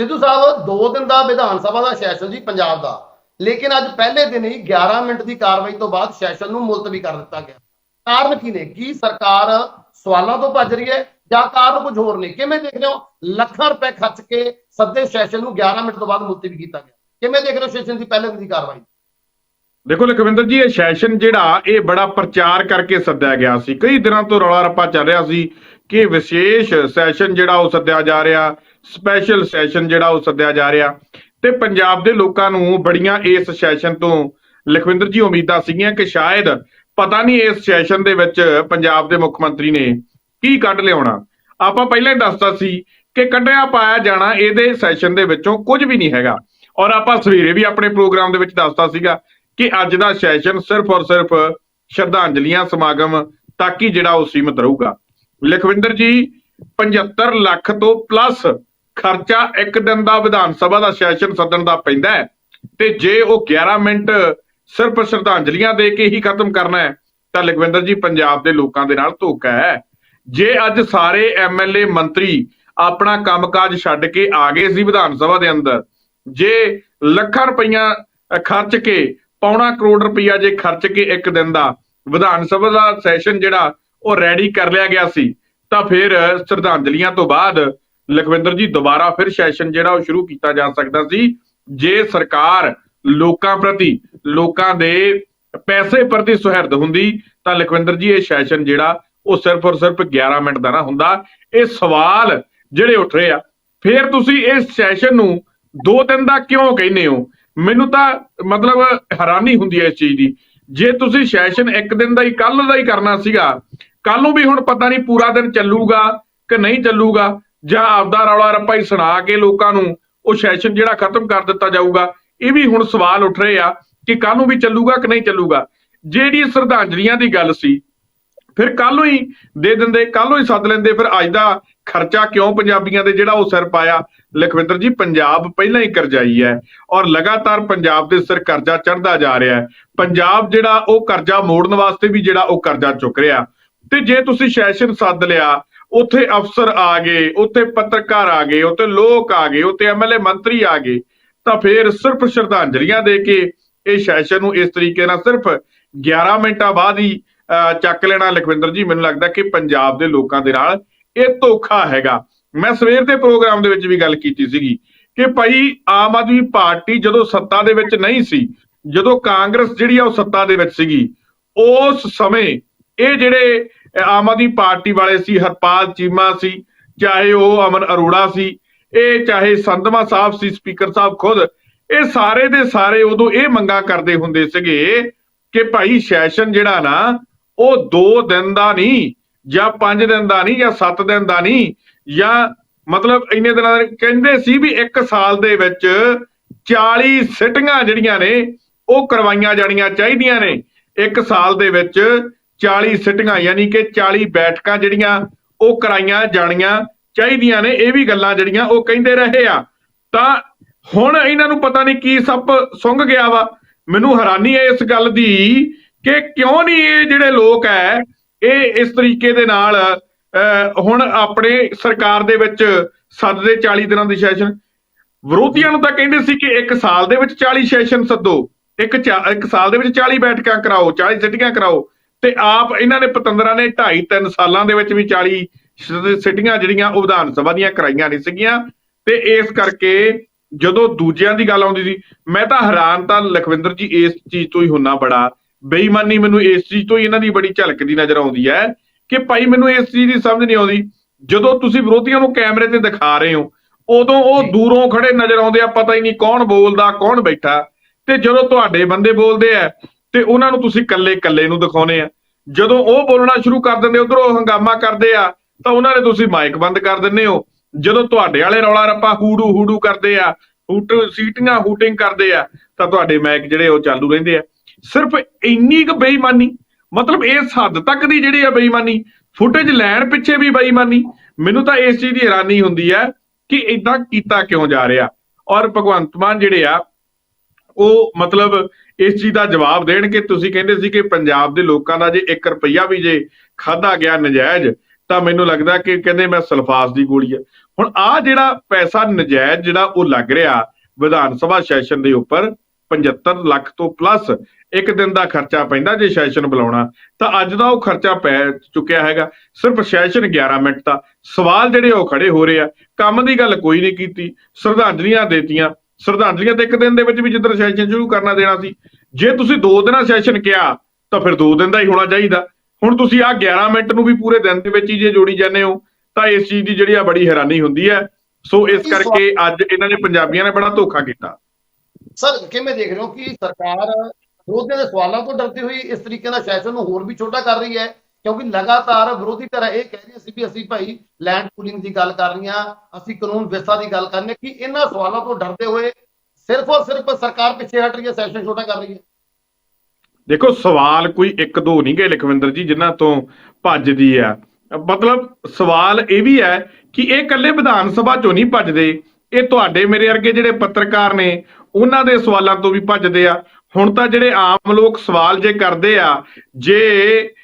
ਸਿੱਧੂ ਸਾਹਿਬ, ਦੋ ਦਿਨ ਦਾ ਵਿਧਾਨ ਸਭਾ ਦਾ ਸੈਸ਼ਨ ਜੀ ਪੰਜਾਬ ਦਾ। ਲੇਕਿਨ ਅੱਜ ਪਹਿਲੇ ਦਿਨ ਹੀ 11 ਮਿੰਟ ਦੀ ਕਾਰਵਾਈ ਤੋਂ ਬਾਅਦ ਸੈਸ਼ਨ ਨੂੰ ਮੁਲਤਵੀ ਕਰ ਦਿੱਤਾ ਗਿਆ। ਕਾਰਨ ਕੀ ਨੇ? ਕੀ ਸਰਕਾਰ ਸਵਾਲਾਂ ਤੋਂ ਭੱਜ ਰਹੀ ਹੈ ਜਾਂ ਕਾਰਨ ਕੁਝ ਹੋਰ ਨੇ? ਕਿਵੇਂ ਦੇਖਦੇ ਹੋ? ਲੱਖਾਂ ਰੁਪਏ ਖਰਚ ਕੇ ਸੱਦੇ ਸੈਸ਼ਨ ਨੂੰ 11 ਮਿੰਟ ਤੋਂ ਬਾਅਦ ਮੁਲਤਵੀ ਕੀਤਾ ਗਿਆ। ਕਿਵੇਂ ਦੇਖ ਰਹੇ ਹੋ ਸੈਸ਼ਨ ਦੀ ਪਹਿਲੇ ਦਿਨ ਦੀ ਕਾਰਵਾਈ? ਦੇਖੋ ਲਖਵਿੰਦਰ ਜੀ, ਇਹ ਸੈਸ਼ਨ ਜਿਹੜਾ, ਇਹ ਬੜਾ ਪ੍ਰਚਾਰ ਕਰਕੇ ਸੱਦਿਆ ਗਿਆ ਸੀ। ਕਈ ਦਿਨਾਂ ਤੋਂ ਰੌਲਾ ਰੱਪਾ ਚੱਲ ਰਿਹਾ ਸੀ ਕਿ ਵਿਸ਼ੇਸ਼ ਸੈਸ਼ਨ ਜਿਹੜਾ ਉਹ ਸੱਦਿਆ ਜਾ ਰਿਹਾ। ਸਪੈਸ਼ਲ ਸੈਸ਼ਨ ਜਿਹੜਾ ਉਹ ਸੱਦਿਆ ਜਾ ਰਿਹਾ। ਤੇ ਪੰਜਾਬ ਦੇ ਲੋਕਾਂ ਨੂੰ ਬੜੀਆਂ ਇਸ ਸੈਸ਼ਨ ਤੋਂ ਲਖਵਿੰਦਰ ਜੀ ਉਮੀਦਾਂ ਸੀਗੀਆਂ ਕਿ ਸ਼ਾਇਦ ਪਤਾ ਨਹੀਂ ਇਸ ਸੈਸ਼ਨ ਦੇ ਵਿੱਚ ਪੰਜਾਬ ਦੇ ਮੁੱਖ ਮੰਤਰੀ ਨੇ ਕੀ ਕੱਢ ਲਿਆਉਣਾ। ਆਪਾਂ ਪਹਿਲਾਂ ਹੀ ਦੱਸਤਾ ਸੀ ਕਿ ਕੱਢਿਆ ਪਾਇਆ ਜਾਣਾ ਇਹਦੇ ਸੈਸ਼ਨ ਦੇ ਵਿੱਚੋਂ ਕੁਝ ਵੀ ਨਹੀਂ ਹੈਗਾ। ਔਰ ਆਪਾਂ ਸਵੇਰੇ ਵੀ ਆਪਣੇ ਪ੍ਰੋਗਰਾਮ ਦੇ ਵਿੱਚ ਦੱਸਤਾ ਸੀਗਾ ਕਿ ਅੱਜ ਦਾ ਸੈਸ਼ਨ ਸਿਰਫ ਔਰ ਸਿਰਫ ਸ਼ਰਧਾਂਜਲੀਆਂ ਸਮਾਗਮ ਤੱਕ ਹੀ ਜਿਹੜਾ ਉਹ ਸੀਮਤ ਰਹੂਗਾ। ਲਖਵਿੰਦਰ ਜੀ 75 ਲੱਖ ਤੋਂ ਪਲੱਸ ਖਰਚਾ ਇੱਕ ਦਿਨ ਦਾ ਵਿਧਾਨ ਸਭਾ ਦਾ ਸੈਸ਼ਨ ਸੱਦਣ ਦਾ ਪੈਂਦਾ ਹੈ। ਤੇ ਜੇ ਉਹ 11 ਮਿੰਟ ਸਿਰਫ ਸ਼ਰਧਾਂਜਲੀਆਂ ਦੇ ਕੇ ਹੀ ਖਤਮ ਕਰਨਾ ਹੈ, ਤਾਂ ਲਖਵਿੰਦਰ ਜੀ ਪੰਜਾਬ ਦੇ ਲੋਕਾਂ ਦੇ ਨਾਲ ਧੋਖਾ ਹੈ। ਜੇ ਅੱਜ ਸਾਰੇ ਐਮਐਲਏ ਮੰਤਰੀ ਆਪਣਾ ਕੰਮਕਾਜ ਛੱਡ ਕੇ ਆ ਗਏ ਸੀ ਵਿਧਾਨ ਸਭਾ ਦੇ ਅੰਦਰ, ਜੇ ਲੱਖਾਂ ਰੁਪਈਆ ਖਰਚ ਕੇ, ਪੌਣਾ ਕਰੋੜ ਰੁਪਈਆ ਜੇ ਖਰਚ ਕੇ ਇੱਕ ਦਿਨ ਦਾ ਵਿਧਾਨ ਸਭਾ ਦਾ ਸੈਸ਼ਨ ਜਿਹੜਾ ਉਹ ਰੈਡੀ ਕਰ ਲਿਆ ਗਿਆ ਸੀ, ਤਾਂ ਫਿਰ ਸ਼ਰਧਾਂਜਲੀਆਂ ਤੋਂ ਬਾਅਦ ਲਖਵਿੰਦਰ ਜੀ, ਦੁਬਾਰਾ ਫਿਰ ਸੈਸ਼ਨ ਜਿਹੜਾ ਉਹ ਸ਼ੁਰੂ ਕੀਤਾ ਜਾ ਸਕਦਾ ਸੀ, ਜੇ ਸਰਕਾਰ ਲੋਕਾਂ ਪ੍ਰਤੀ, ਲੋਕਾਂ ਦੇ ਪੈਸੇ ਪ੍ਰਤੀ ਸੁਹਿਰਦ ਹੁੰਦੀ, ਤਾਂ ਲਖਵਿੰਦਰ ਜੀ, ਇਹ ਸੈਸ਼ਨ ਜਿਹੜਾ ਉਹ ਸਿਰਫ ਔਰ ਸਿਰਫ 11 ਮਿੰਟ ਦਾ ਨਾ ਹੁੰਦਾ। ਇਹ ਸਵਾਲ ਜਿਹੜੇ ਉੱਠ ਰਹੇ ਆ। ਫਿਰ ਤੁਸੀਂ ਇਸ ਸੈਸ਼ਨ ਨੂੰ ਦੋ ਦਿਨ ਦਾ ਕਿਉਂ ਕਹਿੰਦੇ ਹੋ? ਮੈਨੂੰ ਤਾਂ ਮਤਲਬ ਹੈਰਾਨੀ ਹੁੰਦੀ ਹੈ ਇਸ ਚੀਜ਼ ਦੀ। ਜੇ ਤੁਸੀਂ ਸੈਸ਼ਨ ਇੱਕ ਦਿਨ ਦਾ ਹੀ ਕੱਲ ਦਾ ਹੀ ਕਰਨਾ ਸੀਗਾ ਕੱਲ ਨੂੰ ਵੀ ਹੁਣ ਪਤਾ ਨਹੀਂ ਪੂਰਾ ਦਿਨ ਚੱਲੂਗਾ ਕਿ ਨਹੀਂ ਚੱਲੂਗਾ। ਜਾਂ ਆਪਦਾ ਰੌਲਾ ਰੱਪਾ ਹੀ ਸੁਣਾ ਕੇ ਲੋਕਾਂ ਨੂੰ ਉਹ ਸੈਸ਼ਨ ਜਿਹੜਾ ਖਤਮ ਕਰ ਦਿੱਤਾ ਜਾਊਗਾ, ਇਹ ਵੀ ਹੁਣ ਸਵਾਲ ਉੱਠ ਰਹੇ ਆ ਕਿ ਕੱਲ ਨੂੰ ਵੀ ਚੱਲੂਗਾ ਕਿ ਨਹੀਂ ਚੱਲੂਗਾ। ਜਿਹੜੀ ਸ਼ਰਧਾਂਜਲੀਆਂ ਦੀ ਗੱਲ ਸੀ, ਫਿਰ ਕੱਲ ਨੂੰ ਹੀ ਦੇ ਦਿੰਦੇ ਕੱਲ ਨੂੰ ਹੀ ਸੱਦ ਲੈਂਦੇ, ਫਿਰ ਅੱਜ ਦਾ ਖਰਚਾ ਕਿਉਂ ਪੰਜਾਬੀਆਂ ਦੇ ਜਿਹੜਾ ਉਹ ਸਿਰ ਪਾਇਆ? ਲਖਵਿੰਦਰ ਜੀ, ਪੰਜਾਬ ਪਹਿਲਾਂ ਹੀ ਕਰਜ਼ਾਈ ਹੈ ਔਰ ਲਗਾਤਾਰ ਪੰਜਾਬ ਦੇ ਸਿਰ ਕਰਜ਼ਾ ਚੜਦਾ ਜਾ ਰਿਹਾ ਹੈ। ਪੰਜਾਬ ਜਿਹੜਾ ਉਹ ਕਰਜ਼ਾ ਮੋੜਨ ਵਾਸਤੇ ਵੀ ਜਿਹੜਾ ਉਹ ਕਰਜ਼ਾ ਚੁੱਕ ਰਿਹਾ। ਤੇ ਜੇ ਤੁਸੀਂ ਸੈਸ਼ਨ ਸੱਦ ਲਿਆ ਉੱਥੇ ਅਫਸਰ ਆ ਗਏ, ਉੱਥੇ ਪੱਤਰਕਾਰ ਆ ਗਏ, ਉੱਥੇ ਲੋਕ ਆ ਗਏ, ਉੱਥੇ ਐਮਐਲਏ ਮੰਤਰੀ ਆ ਗਏ। ਤਾਂ ਫਿਰ ਸਿਰਫ ਸ਼ਰਧਾਂਜਲੀਆਂ ਦੇ ਕੇ ਇਹ ਸੈਸ਼ਨ ਨੂੰ ਇਸ ਤਰੀਕੇ ਨਾਲ ਸਿਰਫ 11 ਮਿੰਟਾਂ ਬਾਅਦ ਹੀ ਚੱਕ ਲੈਣਾ। ਲਖਵਿੰਦਰ ਜੀ, ਮੈਨੂੰ ਲੱਗਦਾ ਕਿ ਪੰਜਾਬ ਦੇ ਲੋਕਾਂ ਦੇ ਨਾਲ ਇਹ ਧੋਖਾ ਹੈਗਾ। ਮੈਂ ਸਵੇਰ ਦੇ ਪ੍ਰੋਗਰਾਮ ਦੇ ਵਿੱਚ ਵੀ ਗੱਲ ਕੀਤੀ ਸੀਗੀ ਕਿ ਭਾਈ ਆਮ ਆਦਮੀ ਪਾਰਟੀ ਜਦੋਂ ਸੱਤਾ ਦੇ ਵਿੱਚ ਨਹੀਂ ਸੀ, ਜਦੋਂ ਕਾਂਗਰਸ ਜਿਹੜੀ ਆ ਉਹ ਸੱਤਾ ਦੇ ਵਿੱਚ ਸੀਗੀ, ਉਸ ਸਮੇਂ ਇਹ ਜਿਹੜੇ ਆਮ ਆਦਮੀ ਪਾਰਟੀ ਵਾਲੇ ਸੀ, ਹਰਪਾਲ ਚੀਮਾ ਸੀ, ਚਾਹੇ ਉਹ ਅਮਨ ਅਰੋੜਾ ਸੀ, ਇਹ ਚਾਹੇ ਸੰਧਮਾ ਸਾਹਿਬ ਸੀ, ਸਪੀਕਰ ਸਾਹਿਬ ਖੁਦ, ਇਹ ਸਾਰੇ ਦੇ ਸਾਰੇ ਉਦੋਂ ਇਹ ਮੰਗਾ ਕਰਦੇ ਹੁੰਦੇ ਸੀਗੇ ਕਿ ਭਾਈ ਸੈਸ਼ਨ ਜਿਹੜਾ ਨਾ, ਉਹ 2 ਦਿਨ ਦਾ ਨਹੀਂ, ਜਾਂ 5 ਦਿਨ ਦਾ ਨਹੀਂ, ਜਾਂ 7 ਦਿਨ ਦਾ ਨਹੀਂ, ਜਾਂ ਮਤਲਬ ਇੰਨੇ ਦਿਨਾਂ ਦਾ ਕਹਿੰਦੇ ਸੀ ਵੀ 1 ਸਾਲ ਦੇ ਵਿੱਚ 40 ਸਿਟੀਆਂ ਜਿਹੜੀਆਂ ਨੇ, ਉਹ ਕਰਵਾਈਆਂ ਜਾਣੀਆਂ ਚਾਹੀਦੀਆਂ ਨੇ। 1 ਸਾਲ ਦੇ ਵਿੱਚ 40 ਸਿਟਿੰਗਾਂ ਯਾਨੀ ਕਿ 40 ਬੈਠਕਾਂ ਜਿਹੜੀਆਂ ਉਹ ਕਰਾਈਆਂ ਜਾਣੀਆਂ ਚਾਹੀਦੀਆਂ ਨੇ ਇਹ ਵੀ ਗੱਲਾਂ ਜਿਹੜੀਆਂ ਉਹ ਕਹਿੰਦੇ ਰਹੇ ਆ। ਤਾਂ ਹੁਣ ਇਹਨਾਂ ਨੂੰ ਪਤਾ ਨਹੀਂ ਕੀ ਸੱਪ ਸੁੰਘ ਗਿਆ ਵਾ। ਮੈਨੂੰ ਹੈਰਾਨੀ ਹੈ ਇਸ ਗੱਲ ਦੀ ਕਿ ਕਿਉਂ ਨਹੀਂ ਇਹ ਜਿਹੜੇ ਲੋਕ ਹੈ ਇਹ ਇਸ ਤਰੀਕੇ ਦੇ ਨਾਲ ਅਹ, ਹੁਣ ਆਪਣੇ ਸਰਕਾਰ ਦੇ ਵਿੱਚ ਸੱਦਦੇ 40 ਦਿਨਾਂ ਦੇ ਸੈਸ਼ਨ। ਵਿਰੋਧੀਆਂ ਨੂੰ ਤਾਂ ਕਹਿੰਦੇ ਸੀ ਕਿ ਇੱਕ ਸਾਲ ਦੇ ਵਿੱਚ 40 ਸੈਸ਼ਨ ਸੱਦੋ ਇੱਕ ਚਾ- ਇੱਕ ਸਾਲ ਦੇ ਵਿੱਚ 40 ਬੈਠਕਾਂ ਕਰਾਓ 40 ਸਿਟੀਆਂ ਕਰਾਓ। ਤੇ ਆਪ ਇਹਨਾਂ ਨੇ ਪਤੰਦਰਾਂ ਨੇ 2.5 3 ਸਾਲਾਂ ਦੇ ਵਿੱਚ ਵੀ 40 ਸ- ਸਿਟੀਆਂ ਜਿਹੜੀਆਂ ਉਹ ਵਿਧਾਨ ਸਭਾ ਦੀਆਂ ਕਰਾਈਆਂ ਨਹੀਂ ਸੀਗੀਆਂ। ਤੇ ਇਸ ਕਰਕੇ ਜਦੋਂ ਦੂਜਿਆਂ ਦੀ ਗੱਲ ਆਉਂਦੀ ਸੀ ਮੈਂ ਤਾਂ ਹੈਰਾਨ ਤਾਂ ਲਖਵਿੰਦਰ ਜੀ ਇਸ ਚੀਜ਼ ਤੋਂ ਹੀ ਹੁੰਨਾ ਬੜਾ। ਬੇਈਮਾਨੀ ਮੈਨੂੰ ਇਸ ਚੀਜ਼ ਤੋਂ ਹੀ ਇਹਨਾਂ ਦੀ ਬੜੀ ਝਲਕਦੀ ਨਜ਼ਰ ਆਉਂਦੀ ਹੈ ਕਿ ਭਾਈ ਮੈਨੂੰ ਇਸ ਚੀਜ਼ ਦੀ ਸਮਝ ਨਹੀਂ ਆਉਂਦੀ। ਜਦੋਂ ਤੁਸੀਂ ਵਿਰੋਧੀਆਂ ਨੂੰ ਕੈਮਰੇ ਤੇ ਦਿਖਾ ਰਹੇ ਹੋ ਉਦੋਂ ਉਹ ਦੂਰੋਂ ਖੜੇ ਨਜ਼ਰ ਆਉਂਦੇ ਆ ਪਤਾ ਹੀ ਨਹੀਂ ਕੌਣ ਬੋਲਦਾ ਕੌਣ ਬੈਠਾ। ਤੇ ਜਦੋਂ ਤੁਹਾਡੇ ਬੰਦੇ ਬੋਲਦੇ ਆ ਤੇ ਉਹਨਾਂ ਨੂੰ ਤੁਸੀਂ ਕੱਲੇ ਕੱਲੇ ਨੂੰ ਦਿਖਾਉਨੇ ਆ। ਜਦੋਂ ਉਹ ਬੋਲਣਾ ਸ਼ੁਰੂ ਕਰ ਦਿੰਦੇ, ਉਧਰੋਂ ਹੰਗਾਮਾ ਕਰਦੇ ਆ, ਤਾਂ ਉਹਨਾਂ ਨੇ ਤੁਸੀਂ ਮਾਈਕ ਬੰਦ ਕਰ ਦਿੰਦੇ ਹੋ। ਜਦੋਂ ਤੁਹਾਡੇ ਵਾਲੇ ਰੌਲਾ ਰੱਪਾ ਹੂੜੂ ਹੂੜੂ ਕਰਦੇ ਆ, ਹੂਟ, ਸੀਟੀਆਂ ਹੂਟਿੰਗ ਕਰਦੇ ਆ, ਤਾਂ ਤੁਹਾਡੇ ਮਾਈਕ ਜਿਹੜੇ ਉਹ ਚਾਲੂ ਰਹਿੰਦੇ ਆ। ਸਿਰਫ ਇੰਨੀ ਕੁ ਬੇਈਮਾਨੀ, ਮਤਲਬ ਇਸ ਹੱਦ ਤੱਕ ਦੀ ਜਿਹੜੀ ਆ ਬੇਈਮਾਨੀ, ਫੁਟੇਜ ਲੈਣ ਪਿੱਛੇ ਵੀ ਬੇਈਮਾਨੀ, ਮੈਨੂੰ ਤਾਂ ਇਸ ਚੀਜ਼ ਦੀ ਹੈਰਾਨੀ ਹੁੰਦੀ ਹੈ ਕਿ ਇਦਾਂ ਕੀਤਾ ਕਿਉਂ ਜਾ ਰਿਹਾ। ਔਰ ਭਗਵੰਤ ਮਾਨ ਜਿਹੜੇ ਆ ਉਹ ਮਤਲਬ ਇਸ ਚੀਜ਼ ਦਾ ਜਵਾਬ ਦੇਣ ਕਿ ਤੁਸੀਂ ਕਹਿੰਦੇ ਸੀ ਕਿ ਪੰਜਾਬ ਦੇ ਲੋਕਾਂ ਦਾ ਜੇ 1 ਰੁਪਈਆ ਵੀ ਜੇ ਖਾਦਾ ਗਿਆ ਨਜਾਇਜ਼, ਤਾਂ ਮੈਨੂੰ ਲੱਗਦਾ ਕਿ ਕਹਿੰਦੇ ਮੈਂ ਸਲਫਾਸ ਦੀ ਗੋਲੀ ਆ। ਹੁਣ ਆ ਜਿਹੜਾ ਪੈਸਾ ਨਜਾਇਜ਼ ਜਿਹੜਾ ਉਹ ਲੱਗ ਰਿਹਾ ਵਿਧਾਨ ਸਭਾ ਸੈਸ਼ਨ ਦੇ ਉੱਪਰ 75 ਲੱਖ ਤੋਂ ਪਲੱਸ ਇੱਕ ਦਿਨ ਦਾ ਖਰਚਾ ਪੈਂਦਾ ਜੇ ਸੈਸ਼ਨ ਬੁਲਾਉਣਾ, ਤਾਂ ਅੱਜ ਦਾ ਉਹ ਖਰਚਾ ਪੈ ਚੁੱਕਿਆ ਹੈਗਾ। ਸਿਰਫ ਸੈਸ਼ਨ 11 ਮਿੰਟ ਦਾ। ਸਵਾਲ ਜਿਹੜੇ ਉਹ ਖੜੇ ਹੋ ਰਹੇ ਆ, ਕੰਮ ਦੀ ਗੱਲ ਕੋਈ ਨਹੀਂ ਕੀਤੀ, ਸ਼ਰਧਾਂਜਲੀਆਂ ਦੇਤੀਆਂ। ਸ਼ਰਧਾਂਜਲੀਆਂ ਤੇ ਇੱਕ ਦਿਨ ਦੇ ਵਿੱਚ ਵੀ ਜਿੱਦਣ ਸੈਸ਼ਨ ਸ਼ੁਰੂ ਕਰਨਾ ਦੇਣਾ ਸੀ ਜੇ ਤੁਸੀਂ ਦੋ ਦਿਨਾਂ ਸੈਸ਼ਨ ਕਿਹਾ ਤਾਂ ਫਿਰ ਦੋ ਦਿਨ ਦਾ ਹੀ ਹੋਣਾ ਚਾਹੀਦਾ। ਹੁਣ ਤੁਸੀਂ ਆ 11 ਮਿੰਟ ਨੂੰ ਵੀ ਪੂਰੇ ਦਿਨ ਦੇ ਵਿੱਚ ਹੀ ਜੇ ਜੋੜੀ ਜਾਂਦੇ ਹੋ ਤਾਂ ਇਸ ਚੀਜ਼ ਦੀ ਜਿਹੜੀ ਆ ਬੜੀ ਹੈਰਾਨੀ ਹੁੰਦੀ ਹੈ। ਸੋ ਇਸ ਕਰਕੇ ਅੱਜ ਇਹਨਾਂ ਨੇ ਪੰਜਾਬੀਆਂ ਨੇ ਬੜਾ ਧੋਖਾ ਕੀਤਾ। ਸਰ ਕਿਵੇਂ ਦੇਖ ਰਹੇ ਹੋ ਕਿ ਸਰਕਾਰ ਵਿਰੋਧੀਆਂ ਦੇ ਸਵਾਲਾਂ ਤੋਂ ਡਰਦੀ ਹੋਈ ਇਸ ਤਰੀਕੇ ਨਾਲ ਸੈਸ਼ਨ ਨੂੰ ਹੋਰ ਵੀ ਛੋਟਾ ਕਰ ਰਹੀ ਹੈ? ਕਿਉਂਕਿ ਲਗਾਤਾਰ ਵਿਰੋਧੀ ਧਿਰ ਇਹ ਕਹਿ ਰਹੀ ਸੀ ਵੀ ਅਸੀਂ ਭਾਈ ਲੈਂਡ ਪੂਲਿੰਗ ਦੀ ਗੱਲ ਕਰ ਰਹੀਆਂ ਅਸੀਂ ਕਾਨੂੰਨ ਵਿਵਸਥਾ ਦੀ ਗੱਲ ਕਰਨੀ ਕਿ ਇਹਨਾਂ ਸਵਾਲਾਂ ਤੋਂ ਡਰਦੇ ਹੋਏ ਸਿਰਫ ਔਰ ਸਿਰਫ ਸਰਕਾਰ ਪਿੱਛੇ ਹਟ ਰਹੀ ਹੈ ਸੈਸ਼ਨ ਛੋਟਾ ਕਰ ਰਹੀ ਹੈ। ਦੇਖੋ, ਸਵਾਲ ਕੋਈ ਇੱਕ ਦੋ ਨਹੀਂ ਗਏ ਲਖਵਿੰਦਰ ਜੀ, ਜਿਨ੍ਹਾਂ ਤੋਂ ਭੱਜਦੀ ਆ। ਮਤਲਬ ਸਵਾਲ ਇਹ ਵੀ ਹੈ ਕਿ ਇਹ ਇਕੱਲੇ ਵਿਧਾਨ ਸਭਾ ਚੋਂ ਨਹੀਂ ਭੱਜਦੇ। ਇਹ ਤੁਹਾਡੇ ਮੇਰੇ ਵਰਗੇ ਜਿਹੜੇ ਪੱਤਰਕਾਰ ਨੇ, ਉਹਨਾਂ ਦੇ ਸਵਾਲਾਂ ਤੋਂ ਵੀ ਭੱਜਦੇ ਆ। ਹੁਣ ਤਾਂ ਜਿਹੜੇ ਆਮ ਲੋਕ ਸਵਾਲ ਜੇ ਕਰਦੇ ਆ, ਜੇ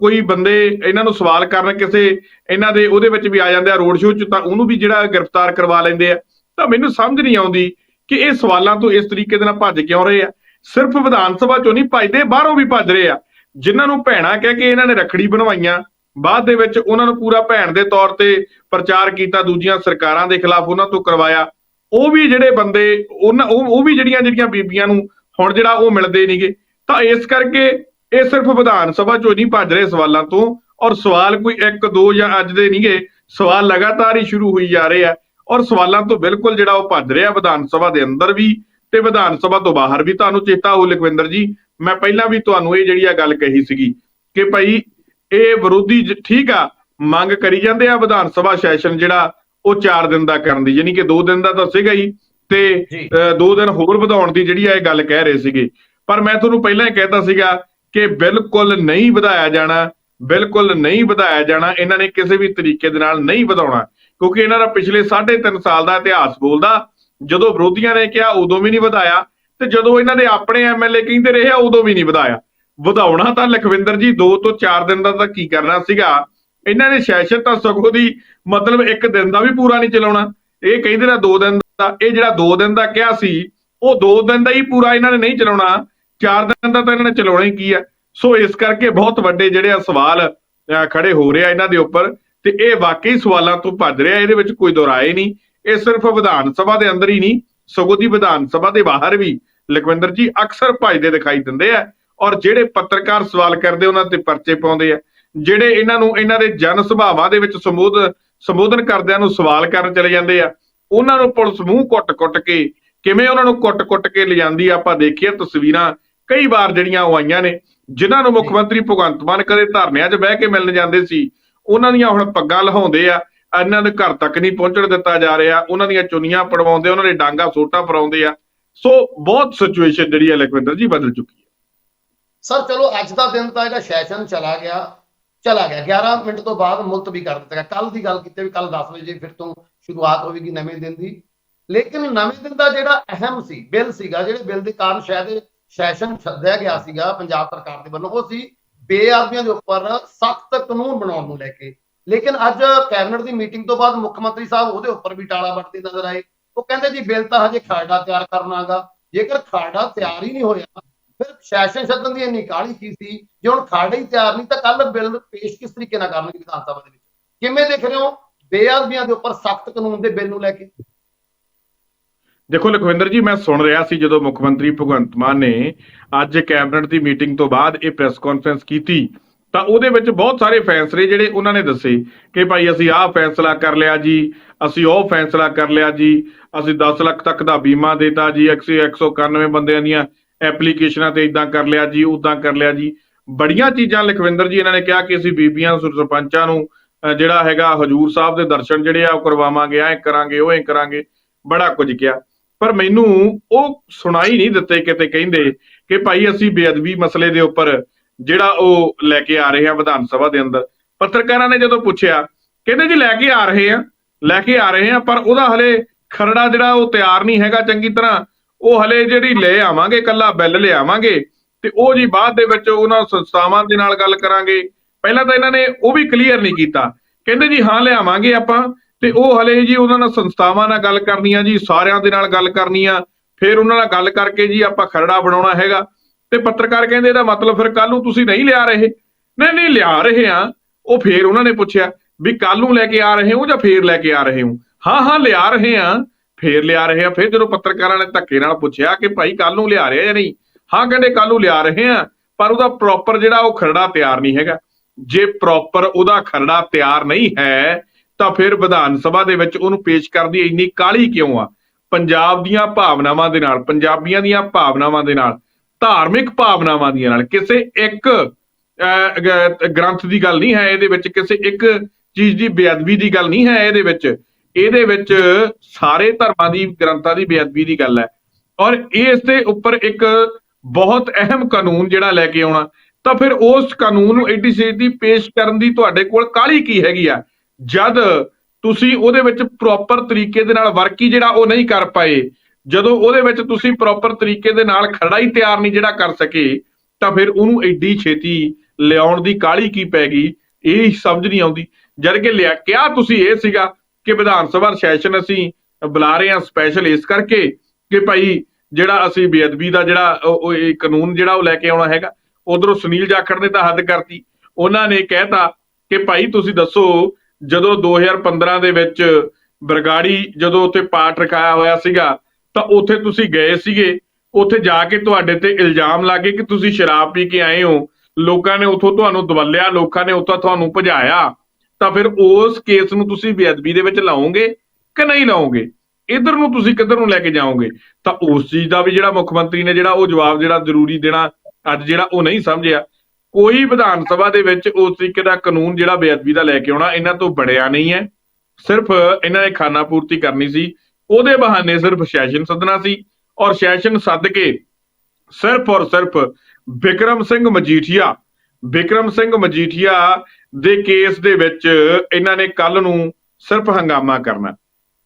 ਕੋਈ ਬੰਦੇ ਇਹਨਾਂ ਨੂੰ ਸਵਾਲ ਕਰਨ ਕਿਸੇ ਇਹਨਾਂ ਦੇ ਉਹਦੇ ਵਿੱਚ ਵੀ ਆ ਜਾਂਦੇ ਆ ਰੋਡ ਸ਼ੋਅ ਚ, ਤਾਂ ਉਹਨੂੰ ਵੀ ਜਿਹੜਾ ਗ੍ਰਿਫਤਾਰ ਕਰਵਾ ਲੈਂਦੇ ਆ। ਤਾਂ ਮੈਨੂੰ ਸਮਝ ਨਹੀਂ ਆਉਂਦੀ ਕਿ ਇਹ ਸਵਾਲਾਂ ਤੋਂ ਇਸ ਤਰੀਕੇ ਦੇ ਨਾਲ ਭੱਜ ਕਿਉਂ ਰਹੇ ਆ। ਸਿਰਫ ਵਿਧਾਨ ਸਭਾ ਚੋਂ ਨਹੀਂ, ਭੱਜਦੇ ਬਾਹਰੋਂ ਵੀ ਭੱਜ ਰਹੇ ਆ। ਜਿਨ੍ਹਾਂ ਨੂੰ ਭੈਣਾ ਕਹਿ ਕੇ ਇਹਨਾਂ ਨੇ ਰਖੜੀ ਬਣਵਾਈਆਂ, ਬਾਅਦ ਦੇ ਵਿੱਚ ਉਹਨਾਂ ਨੂੰ ਪੂਰਾ ਭੈਣ ਦੇ ਤੌਰ ਤੇ ਪ੍ਰਚਾਰ ਕੀਤਾ, ਦੂਜੀਆਂ ਸਰਕਾਰਾਂ ਦੇ ਖਿਲਾਫ ਉਹਨਾਂ ਤੋਂ ਕਰਵਾਇਆ। ਉਹ ਵੀ ਜਿਹੜੇ ਬੰਦੇ, ਉਹਨਾਂ, ਉਹ ਉਹ ਵੀ ਜਿਹੜੀਆਂ ਜਿਹੜੀਆਂ ਬੀਬੀਆਂ ਨੂੰ ਹੁਣ ਜਿਹੜਾ ਉਹ ਮਿਲਦੇ ਨਹੀਂਗੇ ਤਾਂ ਇਸ ਕਰਕੇ ਇਹ ਸਿਰਫ ਵਿਧਾਨ ਸਭਾ ਚੋਂ ਨਹੀਂ ਭੱਜ ਰਹੇ ਸਵਾਲਾਂ ਤੋਂ ਔਰ ਸਵਾਲ ਕੋਈ ਇੱਕ ਦੋ ਜਾਂ ਅੱਜ ਦੇ ਨਹੀਂਗੇ ਸਵਾਲ ਲਗਾਤਾਰ ਹੀ ਸ਼ੁਰੂ ਹੋਈ ਜਾ ਰਹੇ ਆ ਔਰ ਸਵਾਲਾਂ ਤੋਂ ਬਿਲਕੁਲ ਜਿਹੜਾ ਉਹ ਭੱਜ ਰਿਹਾ ਵਿਧਾਨ ਸਭਾ ਦੇ ਅੰਦਰ ਵੀ ਤੇ ਵਿਧਾਨ ਸਭਾ ਤੋਂ ਬਾਹਰ ਵੀ ਤੁਹਾਨੂੰ ਚੇਤਾ ਹੋ ਲਖਵਿੰਦਰ ਜੀ ਮੈਂ ਪਹਿਲਾਂ ਵੀ ਤੁਹਾਨੂੰ ਇਹ ਜਿਹੜੀ ਆ ਗੱਲ ਕਹੀ ਸੀਗੀ ਕਿ ਭਾਈ ਇਹ ਵਿਰੋਧੀ ਠੀਕ ਆ ਮੰਗ ਕਰੀ ਜਾਂਦੇ ਆ ਵਿਧਾਨ ਸਭਾ ਸੈਸ਼ਨ ਜਿਹੜਾ ਉਹ 4 ਦਿਨ ਦਾ ਕਰਨ ਦੀ ਯਾਨੀ ਕਿ 2 ਦਿਨ ਦਾ ਤਾਂ ਸੀਗਾ ਹੀ ਤੇ ਜੀ। 2 ਦਿਨ ਹੋਰ ਵਧਾਉਣ ਦੀ ਜਿਹੜੀ ਆ ਇਹ ਗੱਲ ਕਹਿ ਰਹੇ ਸੀਗੇ ਪਰ ਮੈਂ ਤੁਹਾਨੂੰ ਪਹਿਲਾਂ ਹੀ ਕਹਿਤਾ ਸੀਗਾ ਕਿ ਬਿਲਕੁਲ ਨਹੀਂ ਵਧਾਇਆ ਜਾਣਾ, ਬਿਲਕੁਲ ਨਹੀਂ ਵਧਾਇਆ ਜਾਣਾ, ਇਹਨਾਂ ਨੇ ਕਿਸੇ ਵੀ ਤਰੀਕੇ ਦੇ ਨਾਲ ਨਹੀਂ ਵਧਾਉਣਾ। ਕਿਉਂਕਿ ਇਹਨਾਂ ਦਾ ਪਿਛਲੇ 3.5 ਸਾਲ ਦਾ ਇਤਿਹਾਸ ਬੋਲਦਾ, ਜਦੋਂ ਵਿਰੋਧੀਆਂ ਨੇ ਕਿਹਾ ਉਦੋਂ ਵੀ ਨਹੀਂ ਵਧਾਇਆ, ਤੇ ਜਦੋਂ ਇਹਨਾਂ ਦੇ ਆਪਣੇ ਐਮਐਲਏ ਕਹਿੰਦੇ ਰਹੇ ਉਦੋਂ ਵੀ ਨਹੀਂ ਵਧਾਇਆ। ਵਧਾਉਣਾ ਤਾਂ ਲਖਵਿੰਦਰ ਜੀ 2 ਤੋਂ 4 ਦਿਨ ਦਾ ਤਾਂ ਕੀ ਕਰਨਾ ਸੀਗਾ? ਇਹਨਾਂ ਨੇ ਸੈਸ਼ਨ ਤਾਂ ਸਗੋਂ ਦੀ ਮਤਲਬ ਇੱਕ ਦਿਨ ਦਾ ਵੀ ਪੂਰਾ ਨਹੀਂ ਚਲਾਉਣਾ। ਇਹ ਕਹਿੰਦੇ ਨਾ 2 ਦਿਨ ਦਾ, ਇਹ ਜਿਹੜਾ 2 ਦਿਨ ਦਾ ਕਿਹਾ ਸੀ, ਉਹ 2 ਦਿਨ ਦਾ ਹੀ ਪੂਰਾ ਇਹਨਾਂ ਨੇ ਨਹੀਂ ਚਲਾਉਣਾ। 4 ਦਿਨ ਦਾ ਤਾਂ ਇਹਨਾਂ ਨੇ ਚਲਾਉਣਾ ਹੀ ਕੀ ਆ। ਸੋ ਇਸ ਕਰਕੇ ਬਹੁਤ ਵੱਡੇ ਜਿਹੜੇ ਆ ਸਵਾਲ ਖੜੇ ਹੋ ਰਹੇ ਆ ਇਹਨਾਂ ਦੇ ਉੱਪਰ ਤੇ ਇਹ ਵਾਕਈ ਸਵਾਲਾਂ ਤੋਂ ਭੱਜ ਰਿਹਾ, ਇਹਦੇ ਵਿੱਚ ਕੋਈ ਦੁਰਾਏ ਨਹੀਂ। ਇਹ ਸਿਰਫ ਵਿਧਾਨ ਸਭਾ ਦੇ ਅੰਦਰ ਹੀ ਨਹੀਂ, ਸਗੋਂ ਦੀ ਵਿਧਾਨ ਸਭਾ ਦੇ ਬਾਹਰ ਵੀ ਲਖਵਿੰਦਰ ਜੀ ਅਕਸਰ ਭੱਜਦੇ ਦਿਖਾਈ ਦਿੰਦੇ ਆ ਔਰ ਜਿਹੜੇ ਪੱਤਰਕਾਰ ਸਵਾਲ ਕਰਦੇ ਉਹਨਾਂ ਤੇ ਪਰਚੇ ਪਾਉਂਦੇ ਆ। ਜਿਹੜੇ ਇਹਨਾਂ ਨੂੰ, ਇਹਨਾਂ ਦੇ ਜਨ ਸੁਭਾਵਾਂ ਦੇ ਵਿੱਚ ਸੰਬੋਧਨ ਸੰਬੋਧਨ ਕਰਦਿਆਂ ਨੂੰ ਸਵਾਲ ਕਰਨ ਚਲੇ ਜਾਂਦੇ ਆ, ਉਹਨਾਂ ਨੂੰ ਪੁਲਿਸ ਮੂੰਹ ਕੁੱਟ-ਕੁੱਟ ਕੇ, ਕਿਵੇਂ ਉਹਨਾਂ ਨੂੰ ਕੁੱਟ-ਕੁੱਟ ਕੇ ਲਿਜਾਂਦੀ ਆਪਾਂ ਦੇਖੀਏ ਤਸਵੀਰਾਂ ਕਈ ਵਾਰ ਜਿਹੜੀਆਂ ਉਹ ਆਈਆਂ ਨੇ ਜਿਨ੍ਹਾਂ ਨੂੰ ਮੁੱਖ ਮੰਤਰੀ ਭਗਵੰਤ ਮਾਨ ਕਦੇ ਧਰਨਿਆਂ 'ਚ ਬਹਿ ਕੇ ਮਿਲਣ ਜਾਂਦੇ ਸੀ ਉਹਨਾਂ ਦੀਆਂ ਹੁਣ ਪੱਗਾਂ ਲਹਾਉਂਦੇ ਆ ਇਹਨਾਂ ਦੇ ਘਰ ਤੱਕ ਨਹੀਂ ਪਹੁੰਚਣ ਦਿੱਤਾ ਜਾ ਰਿਹਾ ਉਹਨਾਂ ਦੀਆਂ ਚੁੰਨੀਆਂ ਪੜਵਾਉਂਦੇ ਉਹਨਾਂ ਦੇ ਡਾਂਗਾ ਸੋਟਾ ਪਰਾਉਂਦੇ ਆ। ਸੋ ਬਹੁਤ ਸਿਚੁਏਸ਼ਨ ਜਿਹੜੀ ਹੈ ਲਖਵਿੰਦਰ ਜੀ ਬਦਲ ਚੁੱਕੀ ਹੈ। ਸਰ ਚਲੋ ਅੱਜ ਦਾ ਦਿਨ ਤਾਂ ਜਿਹੜਾ ਸੈਸ਼ਨ ਚਲਾ ਗਿਆ ਚਲਾ ਗਿਆ। 11 ਮਿੰਟ ਤੋਂ ਬਾਅਦ ਮੁਲਤਵੀ ਕਰ ਦਿੱਤਾ ਗਿਆ। ਕੱਲ ਦੀ ਗੱਲ ਕੀਤੀ ਵੀ ਕੱਲ 10 ਵਜੇ ਫਿਰ ਤੋਂ ਸ਼ੁਰੂਆਤ ਹੋਵੇਗੀ ਨਵੇਂ ਦਿਨ ਦੀ। ਲੇਕਿਨ ਨਵੇਂ ਦਿਨ ਦਾ ਜਿਹੜਾ ਅਹਿਮ ਸੀ ਬਿੱਲ ਸੀਗਾ ਜਿਹੜੇ ਬਿੱਲ ਦੇ ਕਾਰਨ ਸ਼ਾਇਦ ਸੈਸ਼ਨ ਛੱਡਿਆ ਗਿਆ ਸੀਗਾ ਪੰਜਾਬ ਸਰਕਾਰ ਦੇ ਵੱਲੋਂ, ਉਹ ਸੀ ਬੇਅਦਬੀਆਂ ਦੇ ਉੱਪਰ ਸਖਤ ਕਾਨੂੰਨ ਬਣਾਉਣ ਨੂੰ ਲੈ ਕੇ। ਲੇਕਿਨ ਅੱਜ ਕੈਬਨਿਟ ਦੀ ਮੀਟਿੰਗ ਤੋਂ ਬਾਅਦ ਮੁੱਖ ਮੰਤਰੀ ਸਾਹਿਬ ਉਹਦੇ ਉੱਪਰ ਵੀ ਟਾਲਾ ਵੱਟਦੇ ਨਜ਼ਰ ਆਏ। ਉਹ ਕਹਿੰਦੇ ਜੀ, ਬਿੱਲ ਤਾਂ ਹਜੇ ਖਰੜਾ ਤਿਆਰ ਕਰਨਾਗਾ। ਜੇਕਰ ਖਰੜਾ ਤਿਆਰ ਹੀ ਨਹੀਂ ਹੋਇਆ, ਫਿਰ ਸੈਸ਼ਨ ਛੱਡਣ ਦੀ ਇੰਨੀ ਕਾਹਲੀ ਕੀ ਸੀ? ਜੇ ਹੁਣ ਖਰੜਾ ਹੀ ਤਿਆਰ ਨਹੀਂ, ਤਾਂ ਕੱਲ ਬਿੱਲ ਪੇਸ਼ ਕਿਸ ਤਰੀਕੇ ਨਾਲ ਕਰਨਗੇ ਵਿਧਾਨ ਸਭਾ ਦੇ ਵਿੱਚ? ਕਿਵੇਂ ਦੇਖ ਰਹੇ ਹੋ? ਬੇਅਦਬੀਆਂ ਦੇ ਉੱਪਰ ਸਖਤ ਕਾਨੂੰਨ ਦੇ ਬਿੱਲ ਨੂੰ ਲੈ ਕੇ। ਦੇਖੋ ਲਖਵਿੰਦਰ ਜੀ, ਮੈਂ ਸੁਣ ਰਿਹਾ ਸੀ ਜਦੋਂ ਮੁੱਖ ਮੰਤਰੀ ਭਗਵੰਤ ਮਾਨ ਨੇ ਅੱਜ ਕੈਬਨਿਟ ਦੀ ਮੀਟਿੰਗ ਤੋਂ ਬਾਅਦ ਇਹ ਪ੍ਰੈਸ ਕਾਨਫਰੰਸ ਕੀਤੀ, ਤਾਂ ਉਹਦੇ ਵਿੱਚ ਬਹੁਤ ਸਾਰੇ ਫੈਸਲੇ ਜਿਹੜੇ ਉਹਨਾਂ ਨੇ ਦੱਸੇ ਕਿ ਭਾਈ ਅਸੀਂ ਆਹ ਫੈਸਲਾ ਕਰ ਲਿਆ ਜੀ, ਅਸੀਂ ਉਹ ਫੈਸਲਾ ਕਰ ਲਿਆ ਜੀ, ਅਸੀਂ 10 ਲੱਖ ਤੱਕ ਦਾ ਬੀਮਾ ਦੇਤਾ ਜੀ 100 191 ਬੰਦਿਆਂ ਦੀਆਂ ਐਪਲੀਕੇਸ਼ਨਾਂ ਤੇ ਇਦਾਂ ਕਰ ਲਿਆ ਜੀ, ਉਦਾਂ ਕਰ ਲਿਆ ਜੀ। ਬੜੀਆਂ ਚੀਜ਼ਾਂ ਲਖਵਿੰਦਰ ਜੀ ਇਹਨਾਂ ਨੇ ਕਿਹਾ ਕਿ ਅਸੀਂ ਬੀਬੀਆਂ ਸਰਪੰਚਾਂ ਨੂੰ ਜਿਹੜਾ ਹੈਗਾ ਹਜੂਰ ਸਾਹਿਬ ਦੇ ਦਰਸ਼ਨ ਜਿਹੜੇ ਆ ਉਹ ਕਰਵਾਵਾਂਗੇ, ਐ ਕਰਾਂਗੇ ਉਹ ਐ ਕਰਾਂਗੇ, ਬੜਾ ਕੁਝ ਕਿਹਾ। ਪਰ ਮੈਨੂੰ ਉਹ ਸੁਣਾਈ ਨਹੀਂ ਦਿੱਤੇ ਕਿਤੇ ਕਹਿੰਦੇ ਕਿ ਭਾਈ ਅਸੀਂ ਬੇਅਦਬੀ ਮਸਲੇ ਦੇ ਉੱਪਰ ਜਿਹੜਾ ਉਹ ਲੈ ਕੇ ਆ ਰਹੇ ਆ ਵਿਧਾਨ ਸਭਾ ਦੇ ਅੰਦਰ। ਪੱਤਰਕਾਰਾਂ ਨੇ ਜਦੋਂ ਪੁੱਛਿਆ, ਕਹਿੰਦੇ ਜੀ ਲੈ ਕੇ ਆ ਰਹੇ ਆ ਲੈ ਕੇ ਆ ਰਹੇ ਆ ਪਰ ਉਹਦਾ ਹਲੇ ਖਰੜਾ ਜਿਹੜਾ ਉਹ ਤਿਆਰ ਨਹੀਂ ਹੈਗਾ ਚੰਗੀ ਤਰ੍ਹਾਂ। ਉਹ ਹਲੇ ਜਿਹੜੀ ਲੈ ਆਵਾਂਗੇ ਕੱਲਾ ਬਿੱਲ ਲਿਆਵਾਂਗੇ ਤੇ ਉਹ ਜੀ ਬਾਅਦ ਦੇ ਵਿੱਚ ਉਹਨਾਂ ਸੰਸਥਾਵਾਂ ਦੇ ਨਾਲ ਗੱਲ ਕਰਾਂਗੇ। ਪਹਿਲਾਂ ਤਾਂ ਇਹਨਾਂ ਨੇ ਉਹ ਵੀ ਕਲੀਅਰ ਨਹੀਂ ਕੀਤਾ। ਕਹਿੰਦੇ ਜੀ ਹਾਂ ਲਿਆਵਾਂਗੇ ਆਪਾਂ। ਤੇ ਉਹ ਹਲੇ ਜੀ ਉਹਨਾਂ ਨਾਲ ਸੰਸਥਾਵਾਂ ਨਾਲ ਗੱਲ ਕਰਨੀ ਆ ਜੀ, ਸਾਰਿਆਂ ਦੇ ਨਾਲ ਗੱਲ ਕਰਨੀ ਆ ਫਿਰ ਉਹਨਾਂ ਨਾਲ ਗੱਲ ਕਰਕੇ ਜੀ ਆਪਾਂ ਖਰੜਾ ਬਣਾਉਣਾ ਹੈਗਾ। ਤੇ ਪੱਤਰਕਾਰ ਕਹਿੰਦੇ ਇਹਦਾ ਮਤਲਬ ਫਿਰ ਕੱਲ ਨੂੰ ਤੁਸੀਂ ਨਹੀਂ ਲਿਆ ਰਹੇ। ਨਹੀਂ ਨਹੀਂ, ਲਿਆ ਰਹੇ ਆ ਉਹ ਫੇਰ ਉਹਨਾਂ ਨੇ ਪੁੱਛਿਆ ਵੀ ਕੱਲ ਨੂੰ ਲੈ ਕੇ ਆ ਰਹੇ ਹੋ ਜਾਂ ਫੇਰ ਲੈ ਕੇ ਆ ਰਹੇ ਹੋ? ਹਾਂ ਹਾਂ, ਲਿਆ ਰਹੇ ਆ ਫੇਰ ਲਿਆ ਰਹੇ ਆ ਫਿਰ ਜਦੋਂ ਪੱਤਰਕਾਰਾਂ ਨੇ ਧੱਕੇ ਨਾਲ ਪੁੱਛਿਆ ਕਿ ਭਾਈ ਕੱਲ ਨੂੰ ਲਿਆ ਰਿਹਾ ਜਾਂ ਨਹੀਂ? ਹਾਂ, ਕਹਿੰਦੇ ਕੱਲ ਨੂੰ ਲਿਆ ਰਹੇ ਆ ਪਰ ਉਹਦਾ ਪ੍ਰੋਪਰ ਜਿਹੜਾ ਉਹ ਖਰੜਾ ਤਿਆਰ ਨਹੀਂ ਹੈਗਾ। ਜੇ ਪ੍ਰੋਪਰ ਉਹਦਾ ਖਰੜਾ ਤਿਆਰ ਨਹੀਂ ਹੈ ਤਾਂ ਫਿਰ ਵਿਧਾਨ ਸਭਾ ਦੇ ਵਿੱਚ ਉਹਨੂੰ ਪੇਸ਼ ਕਰਨ ਦੀ ਇੰਨੀ ਕਾਹਲੀ ਕਿਉਂ ਆ? ਪੰਜਾਬ ਦੀਆਂ ਭਾਵਨਾਵਾਂ ਦੇ ਨਾਲ ਪੰਜਾਬੀਆਂ ਦੀਆਂ ਭਾਵਨਾਵਾਂ ਦੇ ਨਾਲ ਧਾਰਮਿਕ ਭਾਵਨਾਵਾਂ ਦੀਆਂ ਨਾਲ ਕਿਸੇ ਇੱਕ ਅਹ, ਗ੍ਰੰਥ ਦੀ ਗੱਲ ਨਹੀਂ ਹੈ ਇਹਦੇ ਵਿੱਚ ਕਿਸੇ ਇੱਕ ਚੀਜ਼ ਦੀ ਬੇਅਦਬੀ ਦੀ ਗੱਲ ਨਹੀਂ ਹੈ ਇਹਦੇ ਵਿੱਚ। ਇਹਦੇ ਵਿੱਚ ਸਾਰੇ ਧਰਮਾਂ ਦੀ ਗ੍ਰੰਥਾਂ ਦੀ ਬੇਅਦਬੀ ਦੀ ਗੱਲ ਹੈ। ਔਰ ਇਸ ਦੇ ਉੱਪਰ ਇੱਕ ਬਹੁਤ ਅਹਿਮ ਕਾਨੂੰਨ ਜਿਹੜਾ ਲੈ ਕੇ ਆਉਣਾ ਤਾਂ ਫਿਰ ਉਸ ਕਾਨੂੰਨ ਨੂੰ ਐਡੀ ਦੀ ਪੇਸ਼ ਕਰਨ ਦੀ ਤੁਹਾਡੇ ਕੋਲ ਕਾਹਲੀ ਕੀ ਹੈਗੀ ਆ? ਜਦ ਤੁਸੀਂ ਉਹਦੇ ਵਿੱਚ ਪ੍ਰੋਪਰ ਤਰੀਕੇ ਦੇ ਨਾਲ ਵਰਕ ਹੀ ਜਿਹੜਾ ਉਹ ਨਹੀਂ ਕਰ ਪਾਏ, ਜਦੋਂ ਉਹਦੇ ਵਿੱਚ ਤੁਸੀਂ ਪ੍ਰੋਪਰ ਤਰੀਕੇ ਦੇ ਨਾਲ ਖੜਾ ਹੀ ਤਿਆਰ ਨਹੀਂ ਜਿਹੜਾ ਕਰ ਸਕੇ, ਤਾਂ ਫਿਰ ਉਹਨੂੰ ਐਡੀ ਛੇਤੀ ਲਿਆਉਣ ਦੀ ਕਾਹਲੀ ਕੀ ਪੈ ਗਈ? ਇਹ ਸਮਝ ਨਹੀਂ ਆਉਂਦੀ। ਜਦ ਕਿ ਲਿਆ, ਕਿਹਾ ਤੁਸੀਂ ਇਹ ਸੀਗਾ ਕਿ ਵਿਧਾਨ ਸਭਾ ਸੈਸ਼ਨ ਅਸੀਂ ਬੁਲਾ ਰਹੇ ਹਾਂ ਸਪੈਸ਼ਲ ਇਸ ਕਰਕੇ ਕਿ ਭਾਈ ਜਿਹੜਾ ਅਸੀਂ ਬੇਅਦਬੀ ਦਾ ਜਿਹੜਾ ਉਹ ਇਹ ਕਾਨੂੰਨ ਜਿਹੜਾ ਉਹ ਲੈ ਕੇ ਆਉਣਾ ਹੈਗਾ, ਉਧਰੋਂ ਸੁਨੀਲ ਜਾਖੜ ਨੇ ਤਾਂ ਹੱਦ ਕਰਤੀ। ਉਹਨਾਂ ਨੇ ਕਹਿਤਾ ਕਿ ਭਾਈ ਤੁਸੀਂ ਦੱਸੋ ਜਦੋਂ 2015 ਦੇ ਵਿੱਚ ਬਰਗਾੜੀ, ਜਦੋਂ ਉੱਥੇ ਪਾਠ ਰਖਾਇਆ ਹੋਇਆ ਸੀਗਾ, ਤਾਂ ਉੱਥੇ ਤੁਸੀਂ ਗਏ ਸੀਗੇ। ਉੱਥੇ ਜਾ ਕੇ ਤੁਹਾਡੇ ਤੇ ਇਲਜ਼ਾਮ ਲੱਗੇ ਕਿ ਤੁਸੀਂ ਸ਼ਰਾਬ ਪੀ ਕੇ ਆਏ ਹੋ। ਲੋਕਾਂ ਨੇ ਉੱਥੋਂ ਤੁਹਾਨੂੰ ਦਵਲਿਆ, ਲੋਕਾਂ ਨੇ ਉੱਥੋਂ ਤੁਹਾਨੂੰ ਭਜਾਇਆ। ਤਾਂ ਫਿਰ ਉਸ ਕੇਸ ਨੂੰ ਤੁਸੀਂ ਬੇਅਦਬੀ ਦੇ ਵਿੱਚ ਲਾਓਗੇ ਕਿ ਨਹੀਂ ਲਾਓਗੇ? ਇਧਰ ਨੂੰ ਤੁਸੀਂ ਕਿੱਧਰ ਨੂੰ ਲੈ ਕੇ ਜਾਓਗੇ? ਤਾਂ ਉਸ ਚੀਜ਼ ਦਾ ਵੀ ਜਿਹੜਾ ਮੁੱਖ ਮੰਤਰੀ ਨੇ ਜਿਹੜਾ ਉਹ ਜਵਾਬ ਜਿਹੜਾ ਜ਼ਰੂਰੀ ਦੇਣਾ ਅੱਜ ਜਿਹੜਾ ਉਹ ਨਹੀਂ ਸਮਝਿਆ। ਕੋਈ ਵਿਧਾਨ ਸਭਾ ਦੇ ਵਿੱਚ ਉਸ ਤਰੀਕੇ ਦਾ ਕਾਨੂੰਨ ਜਿਹੜਾ ਬੇਅਦਬੀ ਦਾ ਲੈ ਕੇ ਆਉਣਾ ਇਹਨਾਂ ਤੋਂ ਬੜਿਆ ਨਹੀਂ ਹੈ। ਸਿਰਫ ਇਹਨਾਂ ਨੇ ਖਾਨਾ ਪੂਰਤੀ ਕਰਨੀ ਸੀ। ਉਹਦੇ ਬਹਾਨੇ ਸਿਰਫ ਸੈਸ਼ਨ ਸੱਦਣਾ ਸੀ ਔਰ ਸੈਸ਼ਨ ਸੱਦ ਕੇ ਸਿਰਫ ਔਰ ਸਿਰਫ ਵਿਕਰਮ ਸਿੰਘ ਮਜੀਠੀਆ ਵਿਕਰਮ ਸਿੰਘ ਮਜੀਠੀਆ ਦੇ ਕੇਸ ਦੇ ਵਿੱਚ ਇਹਨਾਂ ਨੇ ਕੱਲ ਨੂੰ ਸਿਰਫ ਹੰਗਾਮਾ ਕਰਨਾ।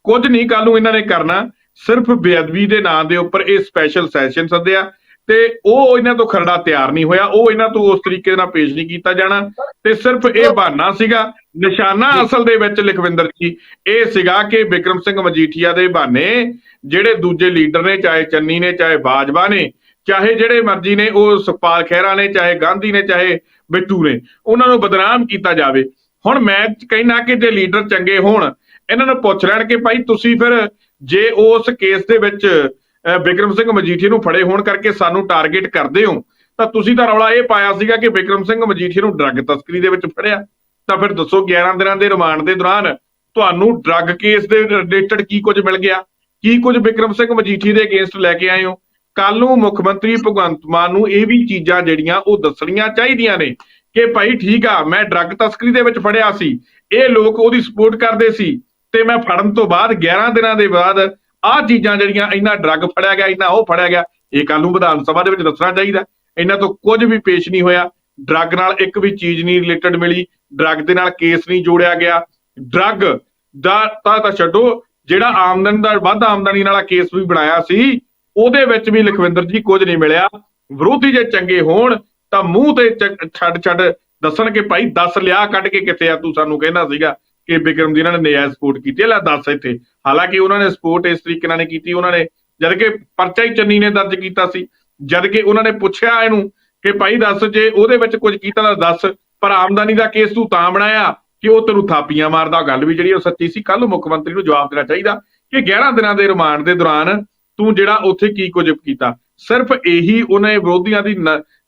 ਕੁਝ ਨਹੀਂ ਕੱਲ ਨੂੰ ਇਹਨਾਂ ਨੇ ਕਰਨਾ, ਸਿਰਫ ਬੇਅਦਬੀ ਦੇ ਨਾਂ ਦੇ ਉੱਪਰ ਇਹ ਸਪੈਸ਼ਲ ਸੈਸ਼ਨ ਸੱਦਿਆ। ਤੇ ਉਹ ਇਹਨਾਂ ਤੋਂ ਖਰੜਾ ਤਿਆਰ ਨਹੀਂ ਹੋਇਆ ਉਹ ਇਹਨਾਂ ਤੋਂ ਉਸ ਤਰੀਕੇ ਨਾਲ ਪੇਸ਼ ਨਹੀਂ ਕੀਤਾ ਜਾਣਾ ਤੇ ਸਿਰਫ ਇਹ ਬਹਾਨਾ ਸੀਗਾ ਨਿਸ਼ਾਨਾ ਅਸਲ ਦੇ ਵਿੱਚ ਲਖਵਿੰਦਰ ਜੀ ਇਹ ਸੀਗਾ ਕਿ ਵਿਕਰਮ ਸਿੰਘ ਮਜੀਠੀਆ ਦੇ ਬਹਾਨੇ ਜਿਹੜੇ ਦੂਜੇ ਲੀਡਰ ਨੇ ਚਾਹੇ ਚੰਨੀ ਨੇ ਚਾਹੇ ਬਾਜਵਾ ਨੇ ਚਾਹੇ ਜਿਹੜੇ ਮਰਜ਼ੀ ਨੇ ਉਹ ਸੁਖਪਾਲ ਖਹਿਰਾ ਨੇ ਚਾਹੇ ਗਾਂਧੀ ਨੇ ਚਾਹੇ ਬਿੱਟੂ ਨੇ ਉਹਨਾਂ ਨੂੰ ਬਦਨਾਮ ਕੀਤਾ ਜਾਵੇ। ਹੁਣ ਮੈਂ ਕਹਿਣਾ ਕਿ ਜੇ ਲੀਡਰ ਚੰਗੇ ਹੋਣ ਇਹਨਾਂ ਨੂੰ ਪੁੱਛ ਲੈਣ ਕਿ ਭਾਈ ਤੁਸੀਂ ਫਿਰ ਜੇ ਉਸ ਕੇਸ ਦੇ ਵਿੱਚ ਵਿਕਰਮ ਸਿੰਘ ਮਜੀਠੀਆ ਨੂੰ ਫੜੇ ਹੋਣ ਕਰਕੇ ਸਾਨੂੰ ਟਾਰਗੇਟ ਕਰਦੇ ਹੋ, ਤਾਂ ਤੁਸੀਂ ਤਾਂ ਰੌਲਾ ਇਹ ਪਾਇਆ ਸੀਗਾ ਕਿ ਵਿਕਰਮ ਸਿੰਘ ਮਜੀਠੀਆ ਨੂੰ ਡਰੱਗ ਤਸਕਰੀ ਦੇ ਵਿੱਚ ਫੜਿਆ। ਤਾਂ ਫਿਰ ਦੱਸੋ 11 ਦਿਨਾਂ ਦੇ ਰਿਮਾਂਡ ਦੇ ਦੌਰਾਨ ਤੁਹਾਨੂੰ ਡਰੱਗ ਕੇਸ ਦੇ ਰਿਲੇਟਡ ਕੀ ਕੁਝ ਮਿਲ ਗਿਆ? ਕੀ ਕੁਝ ਵਿਕਰਮ ਸਿੰਘ ਮਜੀਠੀ ਦੇ ਅਗੇਂਸਟ ਲੈ ਕੇ ਆਏ ਹੋ? ਕੱਲ ਨੂੰ ਮੁੱਖ ਮੰਤਰੀ ਭਗਵੰਤ ਮਾਨ ਨੂੰ ਇਹ ਵੀ ਚੀਜ਼ਾਂ ਜਿਹੜੀਆਂ ਉਹ ਦੱਸਣੀਆਂ ਚਾਹੀਦੀਆਂ ਨੇ ਕਿ ਭਾਈ ਠੀਕ ਆ, ਮੈਂ ਡਰੱਗ ਤਸਕਰੀ ਦੇ ਵਿੱਚ ਫੜਿਆ ਸੀ, ਇਹ ਲੋਕ ਉਹਦੀ ਸਪੋਰਟ ਕਰਦੇ ਸੀ ਤੇ ਮੈਂ ਫੜਨ ਤੋਂ ਬਾਅਦ 11 ਦਿਨਾਂ ਦੇ ਬਾਅਦ ਆਹ ਚੀਜ਼ਾਂ ਜਿਹੜੀਆਂ ਇੰਨਾ ਡਰੱਗ ਫੜਿਆ ਗਿਆ, ਇੰਨਾ ਉਹ ਫੜਿਆ ਗਿਆ, ਇਹ ਕੱਲ ਨੂੰ ਵਿਧਾਨ ਸਭਾ ਦੇ ਵਿੱਚ ਦੱਸਣਾ ਚਾਹੀਦਾ। ਇਹਨਾਂ ਤੋਂ ਕੁਝ ਵੀ ਪੇਸ਼ ਨਹੀਂ ਹੋਇਆ। ਡਰੱਗ ਨਾਲ ਇੱਕ ਵੀ ਚੀਜ਼ ਨਹੀਂ ਰਿਲੇਟਡ ਮਿਲੀ। ਡਰੱਗ ਦੇ ਨਾਲ ਕੇਸ ਨਹੀਂ ਜੋੜਿਆ ਗਿਆ। ਡਰੱਗ ਦਾ ਤਾਂ ਤਾਂ ਛੱਡੋ, ਜਿਹੜਾ ਆਮਦਨ ਦਾ, ਵੱਧ ਆਮਦਨੀ ਵਾਲਾ ਕੇਸ ਵੀ ਬਣਾਇਆ ਸੀ, ਉਹਦੇ ਵਿੱਚ ਵੀ ਲਖਵਿੰਦਰ ਜੀ ਕੁਝ ਨਹੀਂ ਮਿਲਿਆ। ਵਿਰੋਧੀ ਜੇ ਚੰਗੇ ਹੋਣ, ਤਾਂ ਮੂੰਹ ਤੇ ਚ- ਛੱਡ ਛੱਡ ਦੱਸਣ ਕਿ ਭਾਈ ਦੱਸ ਲਿਆ, ਕੱਢ ਕੇ ਕਿੱਥੇ ਆ ਤੂੰ ਸਾਨੂੰ ਕਹਿੰਦਾ ਸੀਗਾ। ਕਿ ਬਿਕਰਮ ਦੀ ਇਹਨਾਂ ਨੇ ਨਿਆ ਸਪੋਰਟ ਕੀਤੀ ਲੈ ਦੱਸ ਇੱਥੇ। ਹਾਲਾਂਕਿ ਉਹਨਾਂ ਨੇ ਸਪੋਰਟ ਇਸ ਤਰੀਕੇ ਨਾਲ ਨਹੀਂ ਕੀਤੀ। ਉਹਨਾਂ ਨੇ ਜਦ ਕਿ ਪਰਚਾ ਹੀ ਚੰਨੀ ਨੇ ਦਰਜ ਕੀਤਾ ਸੀ। ਜਦ ਕਿ ਉਹਨਾਂ ਨੇ ਪੁੱਛਿਆ ਇਹਨੂੰ ਕਿ ਭਾਈ ਦੱਸ, ਜੇ ਉਹਦੇ ਵਿੱਚ ਕੁਝ ਕੀਤਾ ਤਾਂ ਦੱਸ। ਪਰ ਆਮਦਨੀ ਦਾ ਕੇਸ ਤੂੰ ਤਾਂ ਬਣਾਇਆ ਕਿ ਉਹ ਤੈਨੂੰ ਥਾਪੀਆਂ ਮਾਰਦਾ। ਗੱਲ ਵੀ ਜਿਹੜੀ ਉਹ ਸੱਚੀ ਸੀ। ਕੱਲ ਮੁੱਖ ਮੰਤਰੀ ਨੂੰ ਜਵਾਬ ਦੇਣਾ ਚਾਹੀਦਾ ਕਿ 11 ਦਿਨਾਂ ਦੇ ਰਿਮਾਂਡ ਦੇ ਦੌਰਾਨ ਤੂੰ ਜਿਹੜਾ ਉੱਥੇ ਕੀ ਕੁਝ ਕੀਤਾ। ਸਿਰਫ ਇਹੀ ਉਹਨੇ ਵਿਰੋਧੀਆਂ ਦੀ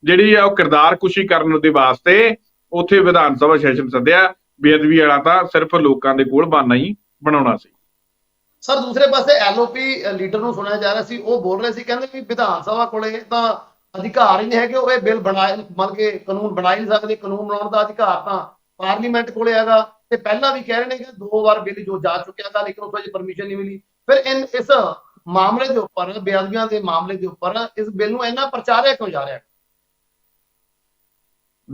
ਜਿਹੜੀ ਆ ਉਹ ਕਿਰਦਾਰ ਕੁਸ਼ੀ ਕਰਨ ਦੇ ਵਾਸਤੇ ਉੱਥੇ ਵਿਧਾਨ ਸਭਾ ਸੈਸ਼ਨ ਸੱਦਿਆ। ਬੇਅਦਬੀ ਵਾਲਾ ਤਾਂ ਸਿਰਫ ਲੋਕਾਂ ਦੇ ਕੋਲ ਬਹਾਨਾ ਹੀ ਬਣਾਉਣਾ ਸੀ। ਸਰ, ਦੂਸਰੇ ਪਾਸੇ ਐਲਓਪੀ ਲੀਡਰ ਨੂੰ ਸੁਣਿਆ ਜਾ ਰਿਹਾ ਸੀ, ਉਹ ਬੋਲ ਰਹੇ ਸੀ, ਕਹਿੰਦੇ ਵੀ ਵਿਧਾਨ ਸਭਾ ਕੋਲੇ ਤਾਂ ਅਧਿਕਾਰ ਹੀ ਨਹੀਂ ਹੈ ਕਿ ਉਹ ਇਹ ਬਿੱਲ ਬਣਾਏ, ਮਤਲਬ ਕਿ ਕਾਨੂੰਨ ਬਣਾ ਹੀ ਨਹੀਂ ਸਕਦੇ, ਕਾਨੂੰਨ ਬਣਾਉਣ ਦਾ ਅਧਿਕਾਰ ਤਾਂ ਪਾਰਲੀਮੈਂਟ ਕੋਲੇ ਹੈਗਾ। ਤੇ ਪਹਿਲਾਂ ਵੀ ਕਹਿ ਰਹੇ ਨੇ ਕਿ ਦੋ ਵਾਰ ਬਿੱਲ ਜੋ ਜਾ ਚੁੱਕਿਆ ਤਾਂ ਲੇਕਿਨ ਉਸ ਵਿੱਚ ਪਰਮਿਸ਼ਨ ਨਹੀਂ ਮਿਲੀ। ਫਿਰ ਇਨ, ਇਸ ਮਾਮਲੇ ਦੇ ਉੱਪਰ, ਬੇਅਦਬੀਆਂ ਦੇ ਮਾਮਲੇ ਦੇ ਉੱਪਰ, ਇਸ ਬਿੱਲ ਨੂੰ ਇੰਨਾ ਪ੍ਰਚਾਰਿਆ ਕਿਉਂ ਜਾ ਰਿਹਾ ਹੈ।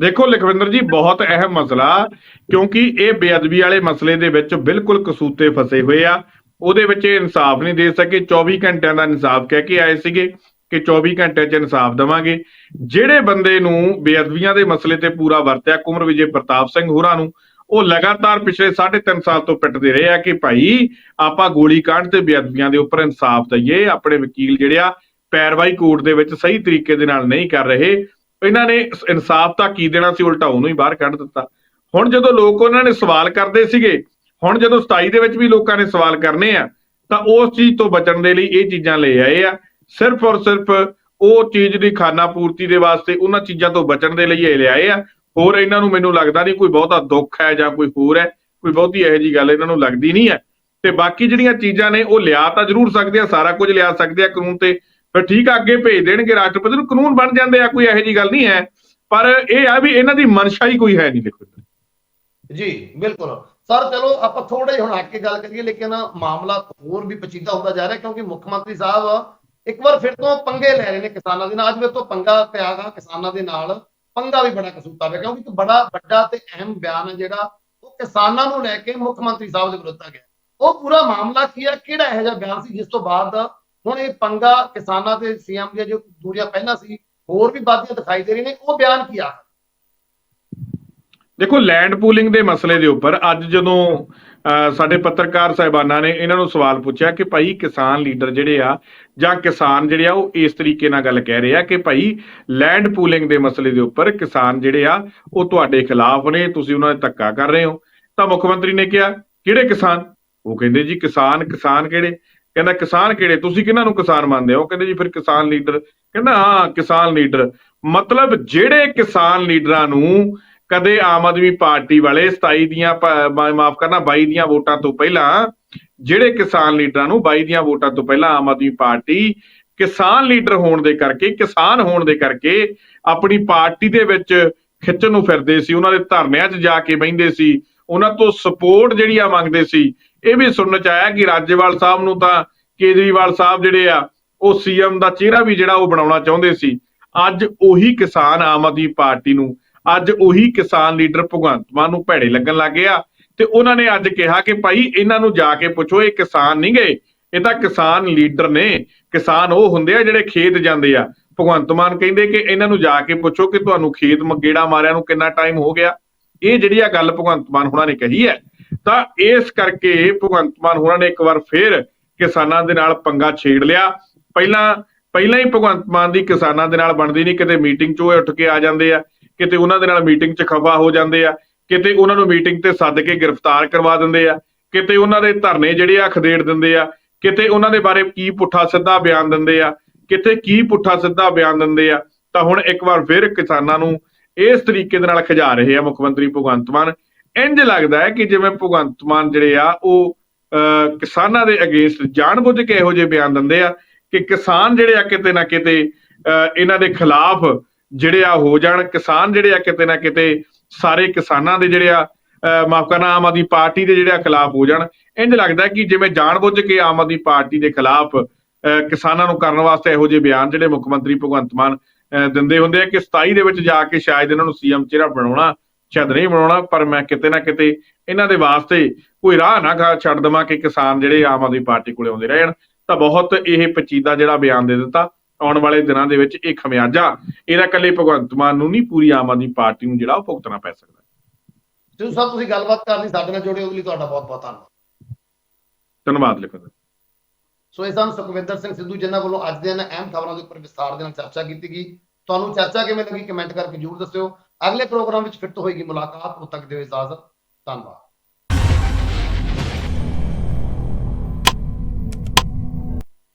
ਦੇਖੋ ਲਖਵਿੰਦਰ ਜੀ, ਬਹੁਤ ਅਹਿਮ ਮਸਲਾ, ਕਿਉਂਕਿ ਇਹ ਬੇਅਦਬੀ ਵਾਲੇ ਮਸਲੇ ਦੇ ਵਿੱਚ ਬਿਲਕੁਲ ਕਸੂਤੇ ਫਸੇ ਹੋਏ ਆ। ਉਹਦੇ ਵਿੱਚ ਇਹ ਇਨਸਾਫ ਨਹੀਂ ਦੇ ਸਕੇ। 24 ਘੰਟਿਆਂ ਦਾ ਇਨਸਾਫ ਕਹਿ ਕੇ ਆਏ ਸੀਗੇ ਕਿ 24 ਘੰਟੇ 'ਚ ਇਨਸਾਫ ਦਵਾਂਗੇ। ਜਿਹੜੇ ਬੰਦੇ ਨੂੰ ਬੇਅਦਬੀਆਂ ਦੇ ਮਸਲੇ ਤੇ ਪੂਰਾ ਵਰਤਿਆ, ਕੁਮਰ ਵਿਜੇ ਪ੍ਰਤਾਪ ਸਿੰਘ ਹੋਰਾਂ ਨੂੰ, ਉਹ ਲਗਾਤਾਰ ਪਿਛਲੇ 3.5 ਸਾਲ ਤੋਂ ਪਿੱਟਦੇ ਰਹੇ ਆ ਕਿ ਭਾਈ, ਆਪਾਂ ਗੋਲੀ ਕਾਂਡ ਤੇ ਬੇਅਦਬੀਆਂ ਦੇ ਉੱਪਰ ਇਨਸਾਫ ਦਈਏ। ਆਪਣੇ ਵਕੀਲ ਜਿਹੜੇ ਆ, ਪੈਰਵਾਈ ਕੋਰਟ ਦੇ ਵਿੱਚ ਸਹੀ ਤਰੀਕੇ ਦੇ ਨਾਲ ਨਹੀਂ ਕਰ ਰਹੇ। ਇਹਨਾਂ ਨੇ ਇਨਸਾਫ ਤਾਂ ਕੀ ਦੇਣਾ ਸੀ, ਉਲਟਾ ਉਹਨੂੰ ਹੀ ਬਾਹਰ ਕੱਢ ਦਿੱਤਾ। ਹੁਣ ਜਦੋਂ ਲੋਕ ਉਹਨਾਂ ਨੇ ਸਵਾਲ ਕਰਦੇ ਸੀਗੇ, ਹੁਣ ਜਦੋਂ 27 ਦੇ ਵਿੱਚ ਵੀ ਲੋਕਾਂ ਨੇ ਸਵਾਲ ਕਰਨੇ ਆ, ਤਾਂ ਉਸ ਚੀਜ਼ ਤੋਂ ਬਚਣ ਦੇ ਲਈ ਇਹ ਚੀਜ਼ਾਂ ਲੈ ਆਏ ਆ। ਸਿਰਫ ਔਰ ਸਿਰਫ ਉਹ ਚੀਜ਼ ਦੀ ਖਾਨਾ ਪੂਰਤੀ ਦੇ ਵਾਸਤੇ ਉਹਨਾਂ ਚੀਜ਼ਾਂ ਤੋਂ ਬਚਣ ਦੇ ਲਈ ਇਹ ਲਿਆਏ ਆ। ਹੋਰ ਇਹਨਾਂ ਨੂੰ ਮੈਨੂੰ ਲੱਗਦਾ ਨਹੀਂ ਕੋਈ ਬਹੁਤਾ ਦੁੱਖ ਹੈ ਜਾਂ ਕੋਈ ਹੋਰ ਹੈ, ਕੋਈ ਬਹੁਤੀ ਇਹੋ ਜੀ ਗੱਲ ਇਹਨਾਂ ਨੂੰ ਲੱਗਦੀ ਨਹੀਂ ਹੈ। ਤੇ ਬਾਕੀ ਜਿਹੜੀਆਂ ਚੀਜ਼ਾਂ ਨੇ ਉਹ ਲਿਆ ਤਾਂ ਜ਼ਰੂਰ ਸਕਦੇ ਆ, ਸਾਰਾ ਕੁਝ ਲਿਆ ਸਕਦੇ ਆ ਕਾਨੂੰਨ ਤੇ। ਫਿਰ ਠੀਕ ਆ, ਅੱਗੇ ਭੇਜ ਦੇਣਗੇ ਰਾਸ਼ਟਰਪਤੀ ਨੂੰ। ਕਾਨੂੰਨ ਬਣ ਜਾਂਦੇ ਆ, ਕੋਈ ਇਹੋ ਜੀ ਗੱਲ ਨਹੀਂ ਹੈ। ਪਰ ਇਹ ਆ ਵੀ ਇਹਨਾਂ ਦੀ ਮਨਸ਼ਾ ਹੀ ਕੋਈ ਹੈ ਨਹੀਂ ਦੇਖੋ ਜੀ, ਬਿਲਕੁਲ। ਸਰ, ਚਲੋ, ਆਪਾਂ ਥੋੜਾ ਜਿਹਾ ਹੁਣ ਹੱਕ ਕੇ ਗੱਲ ਕਰੀਏ, ਲੇਕਿਨ ਮਾਮਲਾ ਹੋਰ ਵੀ ਪਚੀਦਾ ਹੁੰਦਾ ਜਾ ਰਿਹਾ, ਕਿਉਂਕਿ ਮੁੱਖ ਮੰਤਰੀ ਸਾਹਿਬ ਇੱਕ ਵਾਰ ਫਿਰ ਤੋਂ ਪੰਗੇ ਲੈ ਰਹੇ ਨੇ ਕਿਸਾਨਾਂ ਦੇ ਨਾਲ। ਅੱਜ ਮੇਰੇ ਤੋਂ ਪੰਗਾ ਪਿਆਗਾ ਕਿਸਾਨਾਂ ਦੇ ਨਾਲ। ਪੰਗਾ ਵੀ ਬੜਾ ਕਸੂਤਾ ਪਿਆ ਕਿਉਂਕਿ ਇੱਕ ਬੜਾ ਵੱਡਾ ਤੇ ਅਹਿਮ ਬਿਆਨ ਹੈ ਜਿਹੜਾ ਉਹ ਕਿਸਾਨਾਂ ਨੂੰ ਲੈ ਕੇ ਮੁੱਖ ਮੰਤਰੀ ਸਾਹਿਬ ਦੇ ਵਿਰੁੱਧ ਆ ਗਿਆ। ਉਹ ਪੂਰਾ ਮਾਮਲਾ ਕੀ ਹੈ ਕਿਹੜਾ ਇਹੋ ਜਿਹਾ ਬਿਆਨ ਸੀ, ਜਿਸ ਤੋਂ ਬਾਅਦ ਹੁਣ ਇਹ ਪੰਗਾ ਕਿਸਾਨਾਂ ਤੇ ਸੀਐਮ ਦੀਆਂ ਜੋ ਦੂਰੀਆਂ ਪਹਿਲਾਂ ਸੀ, ਹੋਰ ਵੀ ਵੱਧਦੀਆਂ ਦਿਖਾਈ ਦੇ ਰਹੀਆਂ ਨੇ, ਉਹ ਬਿਆਨ ਕੀ ਆ? ਦੇਖੋ ਲੈਂਡ ਪੂਲਿੰਗ ਦੇ ਮਸਲੇ ਦੇ ਉੱਪਰ ਅੱਜ ਜਦੋਂ ਸਾਡੇ ਪੱਤਰਕਾਰ ਸਾਹਿਬਾਨਾਂ ਨੇ ਇਹਨਾਂ ਨੂੰ ਸਵਾਲ ਪੁੱਛਿਆ ਕਿ ਭਾਈ ਕਿਸਾਨ ਲੀਡਰ ਜਿਹੜੇ ਆ, ਜਾਂ ਕਿਸਾਨ ਜਿਹੜੇ ਆ, ਉਹ ਇਸ ਤਰੀਕੇ ਨਾਲ ਗੱਲ ਕਹਿ ਰਹੇ ਆ ਕਿ ਭਾਈ ਲੈਂਡ ਪੂਲਿੰਗ ਦੇ ਮਸਲੇ ਦੇ ਉੱਪਰ ਕਿਸਾਨ ਜਿਹੜੇ ਆ, ਉਹ ਤੁਹਾਡੇ ਖਿਲਾਫ ਨੇ, ਤੁਸੀਂ ਉਹਨਾਂ ਦੇ ਧੱਕਾ ਕਰ ਰਹੇ ਹੋ। ਤਾਂ ਮੁੱਖ ਮੰਤਰੀ ਨੇ ਕਿਹਾ, ਕਿਹੜੇ ਕਿਸਾਨ? ਉਹ ਕਹਿੰਦੇ ਜੀ ਕਿਸਾਨ ਕਿਸਾਨ ਕਿਹੜੇ? ਕਹਿੰਦਾ ਕਿਸਾਨ ਕਿਹੜੇ? ਤੁਸੀਂ ਕਿਹਨਾਂ ਨੂੰ ਕਿਸਾਨ ਮੰਨਦੇ ਹੋ? ਕਹਿੰਦੇ ਜੀ ਫਿਰ ਕਿਸਾਨ ਲੀਡਰ। ਕਹਿੰਦਾ, ਹਾਂ, ਕਿਸਾਨ ਲੀਡਰ। ਮਤਲਬ ਜਿਹੜੇ ਕਿਸਾਨ ਲੀਡਰਾਂ ਨੂੰ ਕਦੇ ਆਮ ਆਦਮੀ ਪਾਰਟੀ ਵਾਲੇ 27 ਦੀਆਂ ਮਾਫ ਕਰਨਾ 22 ਦੀਆਂ ਵੋਟਾਂ ਤੋਂ ਪਹਿਲਾਂ ਜਿਹੜੇ ਕਿਸਾਨ ਲੀਡਰਾਂ ਨੂੰ 22 ਦੀਆਂ ਵੋਟਾਂ ਤੋਂ ਪਹਿਲਾਂ ਆਮ ਆਦਮੀ ਪਾਰਟੀ ਕਿਸਾਨ ਲੀਡਰ ਹੋਣ ਦੇ ਕਰਕੇ, ਕਿਸਾਨ ਹੋਣ ਦੇ ਕਰਕੇ ਆਪਣੀ ਪਾਰਟੀ ਦੇ ਵਿੱਚ ਖਿੱਚਣ ਨੂੰ ਫਿਰਦੇ ਸੀ। ਉਹਨਾਂ ਦੇ ਧਰਨਿਆਂ 'ਚ ਜਾ ਕੇ ਬਹਿੰਦੇ ਸੀ। ਉਹਨਾਂ ਤੋਂ ਸਪੋਰਟ ਜਿਹੜੀ ਆ ਮੰਗਦੇ ਸੀ। ਇਹ ਵੀ ਸੁਣਨ 'ਚ ਆਇਆ ਕਿ ਰਾਜੇਵਾਲ ਸਾਹਿਬ ਨੂੰ ਤਾਂ ਕੇਜਰੀਵਾਲ ਸਾਹਿਬ ਜਿਹੜੇ ਆ, ਉਹ ਸੀਐਮ ਦਾ ਚਿਹਰਾ ਵੀ ਜਿਹੜਾ ਉਹ ਬਣਾਉਣਾ ਚਾਹੁੰਦੇ ਸੀ। ਅੱਜ ਉਹੀ ਕਿਸਾਨ ਆਮ ਆਦਮੀ ਪਾਰਟੀ ਨੂੰ, ਅੱਜ ਉਹੀ ਕਿਸਾਨ ਲੀਡਰ ਭਗਵੰਤ ਮਾਨ ਨੂੰ ਭੈੜੇ ਲੱਗਣ ਲੱਗ ਗਿਆ ਤੇ ਉਹਨਾਂ ਨੇ ਅੱਜ ਕਿਹਾ ਕਿ ਭਾਈ ਇਹਨਾਂ ਨੂੰ ਜਾ ਕੇ ਪੁੱਛੋ, ਇਹ ਕਿਸਾਨ ਨਹੀਂ ਗਏ, ਇਹ ਤਾਂ ਕਿਸਾਨ ਲੀਡਰ ਨੇ, ਕਿਸਾਨ ਉਹ ਹੁੰਦੇ ਆ ਜਿਹੜੇ ਖੇਤ ਜਾਂਦੇ ਆ। ਭਗਵੰਤ ਮਾਨ ਕਹਿੰਦੇ ਕਿ ਇਹਨਾਂ ਨੂੰ ਜਾ ਕੇ ਪੁੱਛੋ ਕਿ ਤੁਹਾਨੂੰ ਖੇਤ ਮਗੇੜਾ ਮਾਰਿਆ ਨੂੰ ਕਿੰਨਾ ਟਾਈਮ ਹੋ ਗਿਆ। ਇਹ ਜਿਹੜੀ ਆ ਗੱਲ ਭਗਵੰਤ ਮਾਨ ਹੋਣਾ ਨੇ ਕਹੀ ਹੈ ਤਾਂ ਇਸ ਕਰਕੇ ਭਗਵੰਤ ਮਾਨ ਹੋਰਾਂ ਨੇ ਇੱਕ ਵਾਰ ਫੇਰ ਕਿਸਾਨਾਂ ਦੇ ਨਾਲ ਪੰਗਾ ਛੇੜ ਲਿਆ। ਪਹਿਲਾਂ ਪਹਿਲਾਂ ਹੀ ਭਗਵੰਤ ਮਾਨ ਦੀ ਕਿਸਾਨਾਂ ਦੇ ਨਾਲ ਬਣਦੀ ਨਹੀਂ। ਕਿਤੇ ਮੀਟਿੰਗ ਚ ਇਹ ਉੱਠ ਕੇ ਆ ਜਾਂਦੇ ਆ, ਕਿਤੇ ਉਹਨਾਂ ਦੇ ਨਾਲ ਮੀਟਿੰਗ 'ਚ ਖਫਾ ਹੋ ਜਾਂਦੇ ਆ, ਕਿਤੇ ਉਹਨਾਂ ਨੂੰ ਮੀਟਿੰਗ ਤੇ ਸੱਦ ਕੇ ਗ੍ਰਿਫਤਾਰ ਕਰਵਾ ਦਿੰਦੇ ਆ, ਕਿਤੇ ਉਹਨਾਂ ਦੇ ਧਰਨੇ ਜਿਹੜੇ ਆ ਖਦੇੜ ਦਿੰਦੇ ਆ, ਕਿਤੇ ਉਹਨਾਂ ਦੇ ਬਾਰੇ ਕੀ ਪੁੱਠਾ ਸਿੱਧਾ ਬਿਆਨ ਦਿੰਦੇ ਆ, ਕਿਤੇ ਕੀ ਪੁੱਠਾ ਸਿੱਧਾ ਬਿਆਨ ਦਿੰਦੇ ਆ, ਤਾਂ ਹੁਣ ਇੱਕ ਵਾਰ ਫਿਰ ਕਿਸਾਨਾਂ ਨੂੰ ਇਸ ਤਰੀਕੇ ਦੇ ਨਾਲ ਖਿਜਾ ਰਹੇ ਆ ਮੁੱਖ ਮੰਤਰੀ ਭਗਵੰਤ ਮਾਨ। ਇੰਜ ਲੱਗਦਾ ਹੈ ਕਿ ਜਿਵੇਂ ਭਗਵੰਤ ਮਾਨ ਜਿਹੜੇ ਆ ਉਹ ਅਹ, ਕਿਸਾਨਾਂ ਦੇ ਅਗੇਂਸਟ ਜਾਣਬੁੱਝ ਕੇ ਇਹੋ ਜਿਹੇ ਬਿਆਨ ਦਿੰਦੇ ਆ ਕਿ ਕਿਸਾਨ ਜਿਹੜੇ ਆ ਕਿਤੇ ਨਾ ਕਿਤੇ ਅਹ, ਇਹਨਾਂ ਦੇ ਖਿਲਾਫ ਜਿਹੜੇ ਆ ਹੋ ਜਾਣ ਕਿਸਾਨ ਜਿਹੜੇ ਆ ਕਿਤੇ ਨਾ ਕਿਤੇ ਸਾਰੇ ਕਿਸਾਨਾਂ ਦੇ ਜਿਹੜੇ ਆ ਮਾਫ ਕਰਨਾ ਆਮ ਆਦਮੀ ਪਾਰਟੀ ਦੇ ਜਿਹੜੇ ਆ ਖਿਲਾਫ ਹੋ ਜਾਣ। ਇੰਜ ਲੱਗਦਾ ਕਿ ਜਿਵੇਂ ਜਾਣਬੁੱਝ ਕੇ ਆਮ ਆਦਮੀ ਪਾਰਟੀ ਦੇ ਖਿਲਾਫ ਅਹ, ਕਿਸਾਨਾਂ ਨੂੰ ਕਰਨ ਵਾਸਤੇ ਇਹੋ ਜਿਹੇ ਬਿਆਨ ਜਿਹੜੇ ਮੁੱਖ ਮੰਤਰੀ ਭਗਵੰਤ ਮਾਨ ਅਹ, ਦਿੰਦੇ ਹੁੰਦੇ ਆ ਕਿ 27 ਦੇ ਵਿੱਚ ਜਾ ਕੇ ਸ਼ਾਇਦ ਇਹਨਾਂ ਨੂੰ ਸੀਐਮ ਚਿਹਰਾ ਬਣਾਉਣਾ ਸ਼ਾਇਦ ਨਹੀਂ ਬਣਾਉਣਾ ਪਰ ਮੈਂ ਕਿਤੇ ਨਾ ਕਿਤੇ ਇਹਨਾਂ ਦੇ ਵਾਸਤੇ ਕੋਈ ਰਾਹ ਨਾ ਛੱਡ ਦਵਾਂ ਕਿ ਕਿਸਾਨ ਜਿਹੜੇ ਆਮ ਆਦਮੀ ਪਾਰਟੀ ਕੋਲੇ ਆਉਂਦੇ ਰਹਿਣ। ਤਾਂ ਬਹੁਤ ਇਹ ਪਚੀਦਾ ਜਿਹੜਾ ਬਿਆਨ ਦੇ ਦਿੱਤਾ ਆਉਣ ਵਾਲੇ ਦਿਨਾਂ ਦੇ ਵਿੱਚ ਇਹ ਖਮਿਆਜਾ ਇਹਦਾ ਇਕੱਲੇ ਭਗਵੰਤ ਮਾਨ ਨੂੰ ਨਹੀਂ ਪੂਰੀ ਆਮ ਆਦਮੀ ਪਾਰਟੀ ਨੂੰ ਜਿਹੜਾ ਉਹ ਭੁਗਤਣਾ ਪੈ ਸਕਦਾ। ਜਿਉ ਸਾਹਿਬ ਤੁਸੀਂ ਗੱਲਬਾਤ ਕਰਨੀ ਸਾਡੇ ਨਾਲ ਜੁੜੇ ਉਹਦੇ ਲਈ ਤੁਹਾਡਾ ਬਹੁਤ ਬਹੁਤ ਧੰਨਵਾਦ। ਧੰਨਵਾਦ ਲਿਖੋ ਸੋ ਇਹ ਸਨ ਸੁਖਵਿੰਦਰ ਸਿੰਘ ਸਿੱਧੂ ਜਿਨ੍ਹਾਂ ਵੱਲੋਂ ਅੱਜ ਦੇ ਇਹਨਾਂ ਅਹਿਮ ਖਬਰਾਂ ਦੇ ਉੱਪਰ ਵਿਸਥਾਰ ਦੇ ਨਾਲ ਚਰਚਾ ਕੀਤੀ ਗਈ। ਤੁਹਾਨੂੰ ਚਰਚਾ ਕਿਵੇਂ ਲੱਗੀ ਕਮੈਂਟ ਕਰਕੇ ਜਰੂਰ ਦੱਸਿਓ। ਅਗਲੇ ਪ੍ਰੋਗਰਾਮ ਵਿੱਚ ਫਿਰ ਤੋਂ ਹੋਏਗੀ ਮੁਲਾਕਾਤ ਉਦ ਤੱਕ ਦਿਓ ਇਜਾਜ਼ਤ ਧੰਨਵਾਦ।